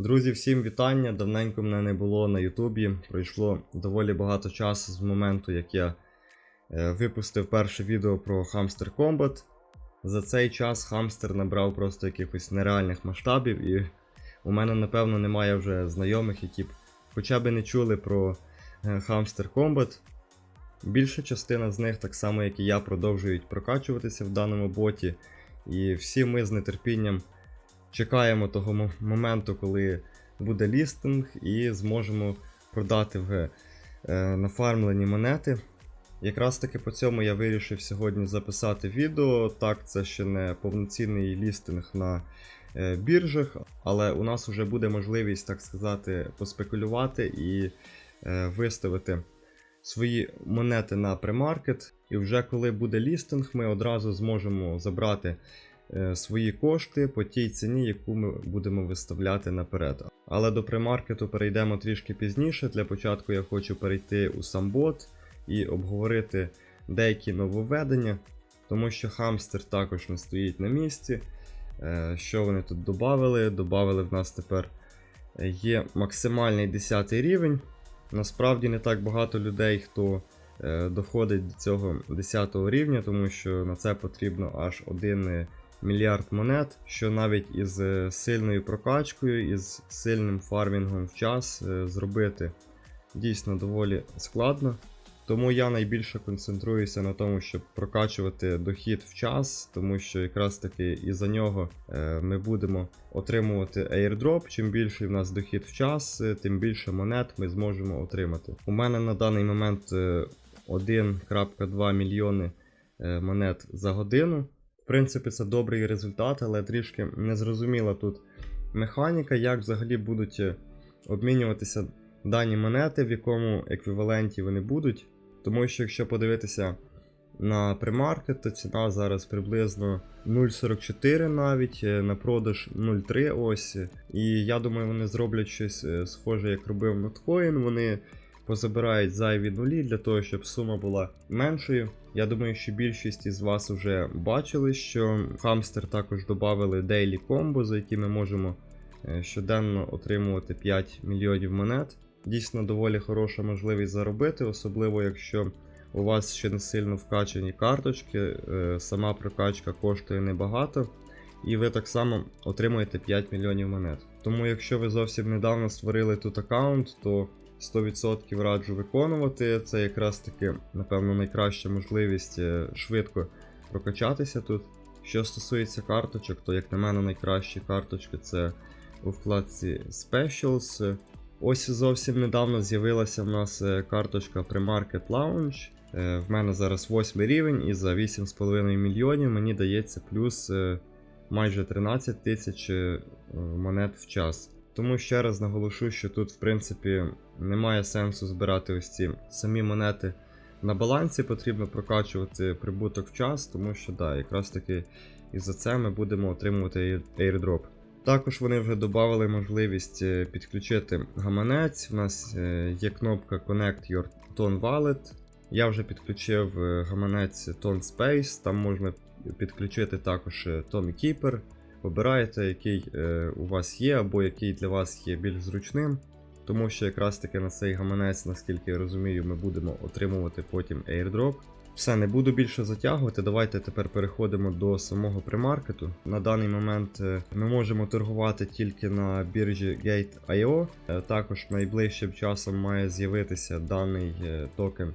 Друзі, всім вітання! Давненько мене не було на Ютубі. Пройшло доволі багато часу з моменту, як я е, випустив перше відео про Hamster Combat. За цей час хамстер набрав просто якихось нереальних масштабів, і у мене, напевно, немає вже знайомих, які б хоча б не чули про е, Hamster Combat. Більша частина з них, так само як і я, продовжують прокачуватися в даному боті. І всі ми з нетерпінням чекаємо того моменту, коли буде лістинг, і зможемо продати в е, нафармлені монети. Якраз таки по цьому я вирішив сьогодні записати відео. Так, це ще не повноцінний лістинг на е, біржах, але у нас вже буде можливість, так сказати, поспекулювати і е, виставити свої монети на премаркет. І вже коли буде лістинг, ми одразу зможемо забрати свої кошти по тій ціні, яку ми будемо виставляти наперед. Але до премаркету перейдемо трішки пізніше. Для початку я хочу перейти у сам бот і обговорити деякі нововведення, тому що хамстер також не стоїть на місці. Е, Що вони тут додали? Добавили в нас тепер е, є максимальний 10 рівень. Насправді не так багато людей, хто е, доходить до цього 10 рівня, тому що на це потрібно аж 1 мільярд монет, що навіть із е, сильною прокачкою, із сильним фармінгом в час е, зробити дійсно доволі складно. Тому я найбільше концентруюся на тому, щоб прокачувати дохід в час, тому що якраз таки і за нього е, ми будемо отримувати airdrop. Чим більший в нас дохід в час, тим більше монет ми зможемо отримати. У мене на даний момент е, 1.2 мільйони монет за годину. Принципі, це добрий результат, але трішки незрозуміла тут механіка, як взагалі будуть е, обмінюватися дані монети, в якому еквіваленті вони будуть. Тому що якщо подивитися на премаркет, то ціна зараз приблизно 0.44 навіть, е, на продаж 0.3 ось. І я думаю, вони зроблять щось е, схоже, як робив Notcoin. Вони позабирають зайві нулі для того, щоб сума була меншою. Я думаю, що більшість із вас вже бачили, що Hamster також додали Daily Combo, за які ми можемо е, щоденно отримувати 5 мільйонів монет. Дійсно доволі хороша можливість заробити, особливо якщо у вас ще не сильно вкачані карточки, е, сама прокачка коштує небагато, і ви так само отримуєте 5 мільйонів монет. Тому якщо ви зовсім недавно створили тут аккаунт, то 100% раджу виконувати. Це якраз таки, напевно, найкраща можливість е, швидко прокачатися тут. Що стосується карточок, то, як на мене, найкращі карточки це у вкладці Specials. Ось зовсім недавно з'явилася в нас е, карточка Premarket Lounge. Е, В мене зараз 8 рівень, і за 8,5 мільйонів мені дається плюс майже 13 тисяч монет в час. Тому ще раз наголошу, що тут, в принципі, немає сенсу збирати ось ці самі монети на балансі, потрібно прокачувати прибуток в час, тому що да, якраз таки і за це ми будемо отримувати airdrop. Також вони вже додали можливість е, підключити гаманець. У нас е, є кнопка Connect Your Tone Wallet. Я вже підключив е, гаманець Tone Space, там можна підключити також Tone Keeper. Обираєте, який е, у вас є, або який для вас є більш зручним. Тому що якраз таки на цей гаманець, наскільки я розумію, ми будемо отримувати потім airdrop. Все, не буду більше затягувати. Давайте тепер переходимо до самого премаркету. На даний момент е, ми можемо торгувати тільки на біржі Gate.io. Е, Також найближчим часом має з'явитися даний токен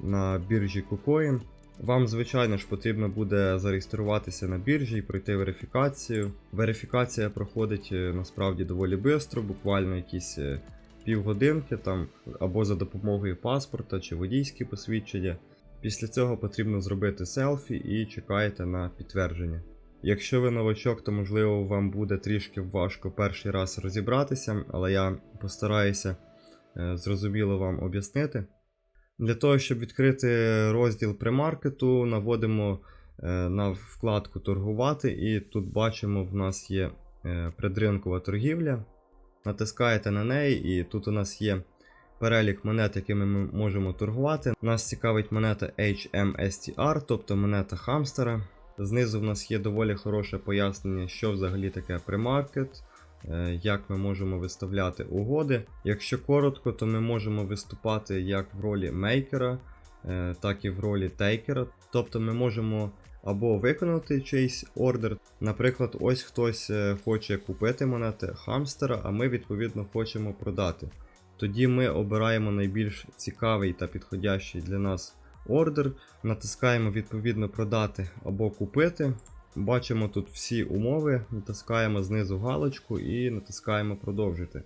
на біржі KuCoin. Вам, звичайно ж, потрібно буде зареєструватися на біржі і пройти верифікацію. Верифікація проходить е, насправді доволі швидко, буквально якісь е, півгодинки там або за допомогою паспорта чи водійські посвідчення. Після цього потрібно зробити селфі і чекаєте на підтвердження. Якщо ви новачок, то можливо вам буде трішки важко перший раз розібратися, але я постараюся е, зрозуміло вам об'яснити. Для того, щоб відкрити розділ премаркету, наводимо е, на вкладку торгувати, і тут бачимо, в нас є е, предринкова торгівля. Натискаєте на неї, і тут у нас є перелік монет, якими ми можемо торгувати. Нас цікавить монета HMSTR, тобто монета хамстера. Знизу в нас є доволі хороше пояснення, що взагалі таке премаркет, як ми можемо виставляти угоди. Якщо коротко, то ми можемо виступати як в ролі мейкера, е, так і в ролі тейкера. Тобто ми можемо або виконати чийсь ордер. Наприклад, ось хтось е, хоче купити монети хамстера, а ми відповідно хочемо продати. Тоді ми обираємо найбільш цікавий та підходящий для нас ордер, натискаємо відповідно продати або купити. Бачимо тут всі умови, натискаємо знизу галочку і натискаємо продовжити.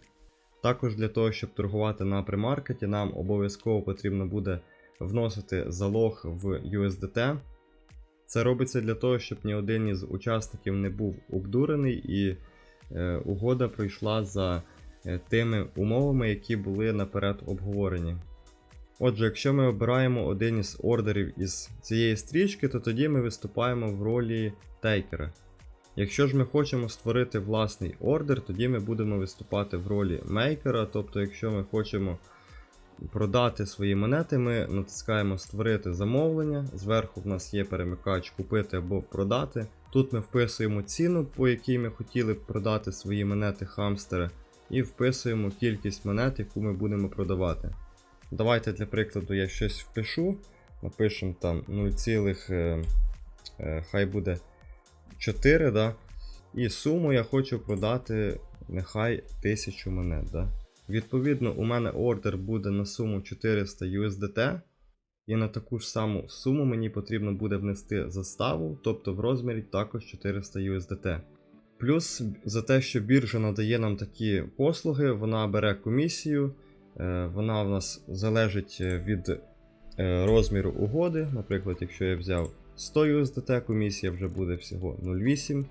Також для того, щоб торгувати на примаркеті, нам обов'язково потрібно буде вносити залог в USDT. Це робиться для того, щоб ні один із учасників не був обдурений і е, угода пройшла за е, тими умовами, які були наперед обговорені. Отже, якщо ми обираємо один із ордерів із цієї стрічки, то тоді ми виступаємо в ролі тейкера. Якщо ж ми хочемо створити власний ордер, тоді ми будемо виступати в ролі мейкера, тобто, якщо ми хочемо продати свої монети, ми натискаємо Створити замовлення. Зверху в нас є перемикач купити або продати. Тут ми вписуємо ціну, по якій ми хотіли б продати свої монети хамстера, і вписуємо кількість монет, яку ми будемо продавати. Давайте для прикладу я щось впишу. Напишемо там 0, е, е, хай буде 4, да? і суму я хочу продати нехай 1000 монет. Да? Відповідно, у мене ордер буде на суму 400 USDT, і на таку ж саму суму мені потрібно буде внести заставу, тобто в розмірі також 400 USDT. Плюс за те, що біржа надає нам такі послуги, вона бере комісію, вона в нас залежить від е, розміру угоди. Наприклад, якщо я взяв 100 USDT, комісія вже буде всього 0,8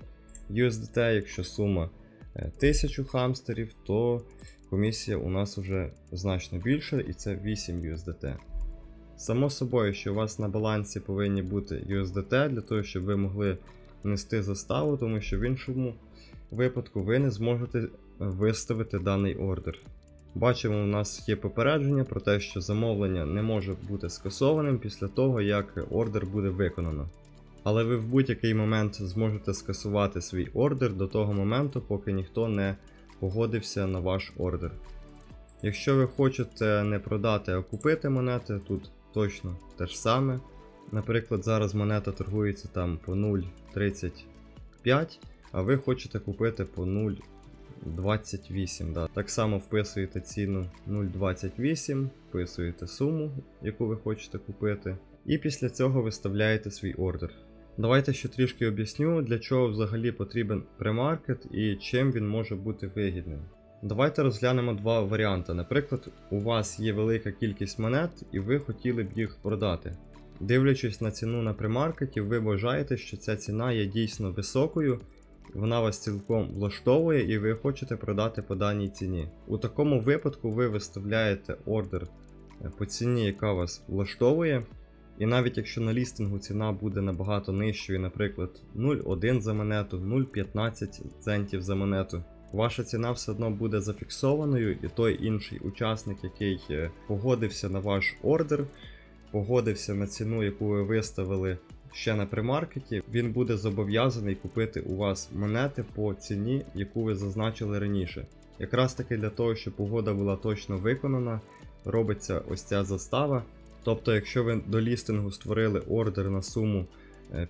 USDT, якщо сума 1000 хамстерів, то комісія у нас вже значно більша і це 8 USDT. Само собою, що у вас на балансі повинні бути USDT для того, щоб ви могли нести заставу, тому що в іншому випадку ви не зможете виставити даний ордер. Бачимо, у нас є попередження про те, що замовлення не може бути скасованим після того, як ордер буде виконано. Але ви в будь-який момент зможете скасувати свій ордер до того моменту, поки ніхто не погодився на ваш ордер. Якщо ви хочете не продати, а купити монети, тут точно те ж саме. Наприклад, зараз монета торгується там по 0,35, а ви хочете купити по 0,28. Да. Так само вписуєте ціну 0,28, вписуєте суму, яку ви хочете купити, і після цього виставляєте свій ордер. Давайте ще трішки об'ясню, для чого взагалі потрібен премаркет і чим він може бути вигідним. Давайте розглянемо два варіанти. Наприклад, у вас є велика кількість монет і ви хотіли б їх продати. Дивлячись на ціну на премаркеті, ви вважаєте, що ця ціна є дійсно високою, вона вас цілком влаштовує і ви хочете продати по даній ціні. У такому випадку ви виставляєте ордер по ціні, яка вас влаштовує. І навіть якщо на лістингу ціна буде набагато нижчою, наприклад, 0,1 за монету, 0,15 центів за монету, ваша ціна все одно буде зафіксованою, і той інший учасник, який е, погодився на ваш ордер, погодився на ціну, яку ви виставили ще на примаркеті, він буде зобов'язаний купити у вас монети по ціні, яку ви зазначили раніше. Якраз таки для того, щоб угода була точно виконана, робиться ось ця застава. Тобто, якщо ви до лістингу створили ордер на суму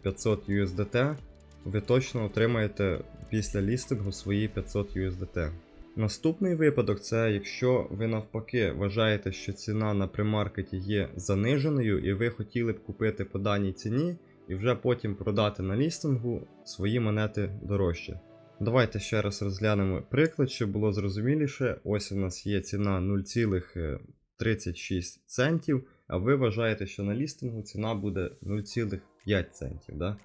500 USDT, ви точно отримаєте після лістингу свої 500 USDT. Наступний випадок це якщо ви навпаки вважаєте, що ціна на примаркеті є заниженою, і ви хотіли б купити по даній ціні і вже потім продати на лістингу свої монети дорожче. Давайте ще раз розглянемо приклад, щоб було зрозуміліше. Ось у нас є ціна 0,36 центів а ви вважаєте, що на лістингу ціна буде 0,5 центів. Да?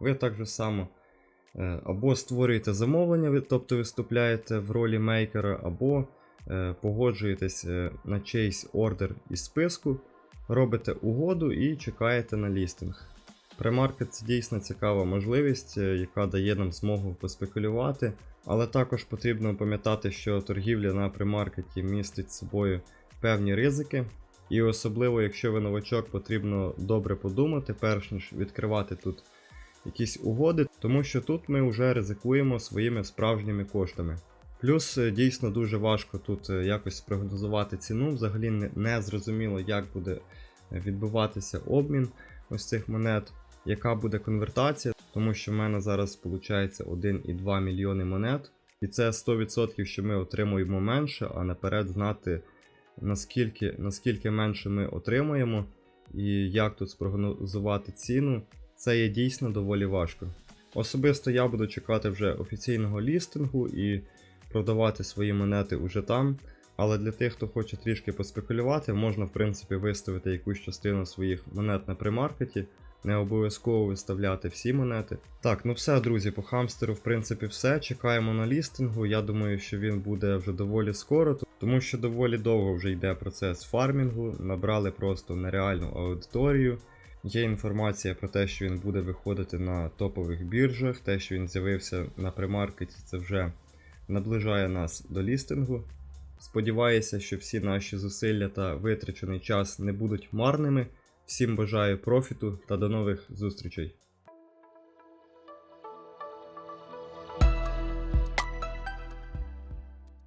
Ви так же само е, або створюєте замовлення, тобто виступляєте в ролі мейкера, або е, погоджуєтесь е, на чийсь ордер із списку, робите угоду і чекаєте на лістинг. Премаркет це дійсно цікава можливість, яка дає нам змогу поспекулювати, але також потрібно пам'ятати, що торгівля на премаркеті містить собою певні ризики. І особливо, якщо ви новачок, потрібно добре подумати, перш ніж відкривати тут якісь угоди, тому що тут ми вже ризикуємо своїми справжніми коштами. Плюс е, дійсно дуже важко тут е, якось спрогнозувати ціну. Взагалі не, зрозуміло, як буде е, відбуватися обмін ось цих монет, яка буде конвертація, тому що в мене зараз виходить 1,2 мільйони монет. І це 100%, що ми отримуємо менше, а наперед знати, наскільки, наскільки менше ми отримуємо і як тут спрогнозувати ціну, це є дійсно доволі важко. Особисто я буду чекати вже офіційного лістингу і продавати свої монети уже там. Але для тих, хто хоче трішки поспекулювати, можна в принципі виставити якусь частину своїх монет на примаркеті. Не обов'язково виставляти всі монети. Так, ну все, друзі, по хамстеру, в принципі, все. Чекаємо на лістингу. Я думаю, що він буде вже доволі скоро, тому що доволі довго вже йде процес фармінгу. Набрали просто нереальну аудиторію. Є інформація про те, що він буде виходити на топових біржах. Те, що він з'явився на примаркеті, це вже наближає нас до лістингу. Сподіваюся, що всі наші зусилля та витрачений час не будуть марними. Всім бажаю профіту та до нових зустрічей.